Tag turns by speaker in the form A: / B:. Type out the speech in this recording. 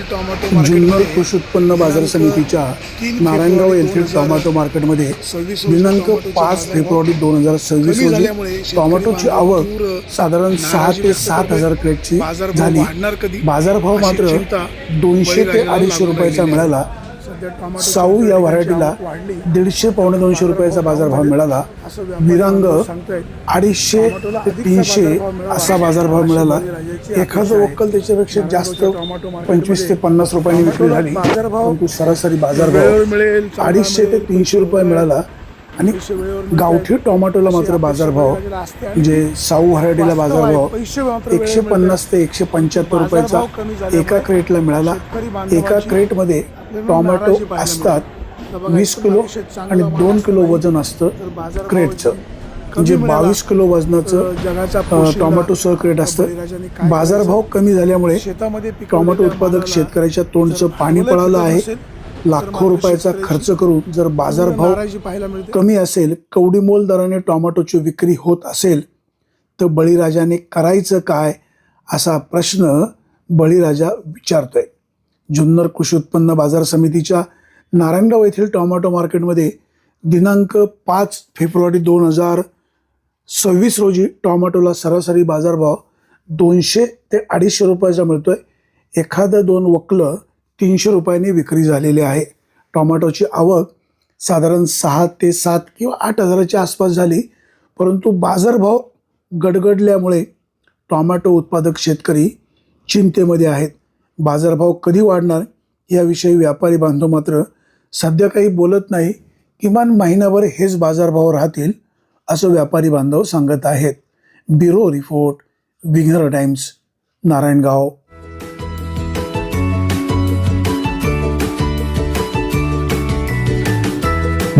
A: Tomato
B: Junnar कृषी उत्पन्न बाजार समितीच्या नारायणगाव येथील
A: 2026
B: टोमॅटो मार्केटमध्ये दिनांक पाच फेब्रुवारी दोन हजार सव्वीस रोजी टोमॅटोची आवक साधारण सहा ते सात. हजार क्रेटची झाली? बाजारभाव मात्र दोनशे ते अडीचशे रुपयाचा. मिळाला साऊ या व्हरायटीला दीडशे पावणे दोनशे रुपयाचा बाजारभाव मिळाला.
A: निरांग
B: अडीचशे ते तीनशे असा बाजारभाव मिळाला. एखादं वक्कल त्याच्यापेक्षा जास्त पंचवीस ते पन्नास रुपयांनी विक्री झाली. सरासरी बाजारभाव
A: मिळेल,
B: अडीचशे ते तीनशे रुपये मिळाला. आणि. गावठी टोमॅटोला मात्र बाजारभाव म्हणजे साऊ व्हरायटीला
A: आहे,
B: बाजारभाव एकशे. पन्नास ते एकशे पंच्याहत्तर रुपयाचा एका क्रेटला मिळाला एका क्रेटमध्ये टोमॅटो असतात वीस किलो आणि दोन किलो. वजन असतं क्रेटचं म्हणजे. बावीस किलो वजनाचं
A: जगाचा
B: अ,
A: पोशिंदा
B: टोमॅटो सह क्रेट असतं बाजारभाव कमी झाल्यामुळे टोमॅटो उत्पादक शेतकऱ्याच्या तोंडचं पाणी पळालं आहे लाखो रुपयाचा खर्च करून जर बाजारभाव कमी असेल कवडीमोल दराने टोमॅटोची विक्री होत असेल तर बळीराजाने करायचं काय असा प्रश्न बळीराजा विचारतोय. जुन्नर कृषी उत्पन्न बाजार समितीच्या नारायणगाव येथील टोमॅटो मार्केटमध्ये दिनांक पाच फेब्रुवारी दोन हजार सव्वीस रोजी टोमॅटोला सरासरी बाजारभाव दोनशे ते अडीचशे रुपयाचा मिळतोय. एखादं दोन वकलं तीनशे रुपयांनी विक्री झालेली आहे. टोमॅटोची आवक साधारण सहा ते सात किंवा आठ हजाराच्या आसपास झाली. परंतु बाजारभाव गडगडल्यामुळे टोमॅटो उत्पादक शेतकरी चिंतेमध्ये आहेत. बाजारभाव कधी वाढणार याविषयी व्यापारी बांधव मात्र सध्या काही बोलत नाही. किमान महिनाभर हेच बाजारभाव राहतील असं व्यापारी बांधव सांगत आहेत. Bureau report Vighnahar times Narayangaon.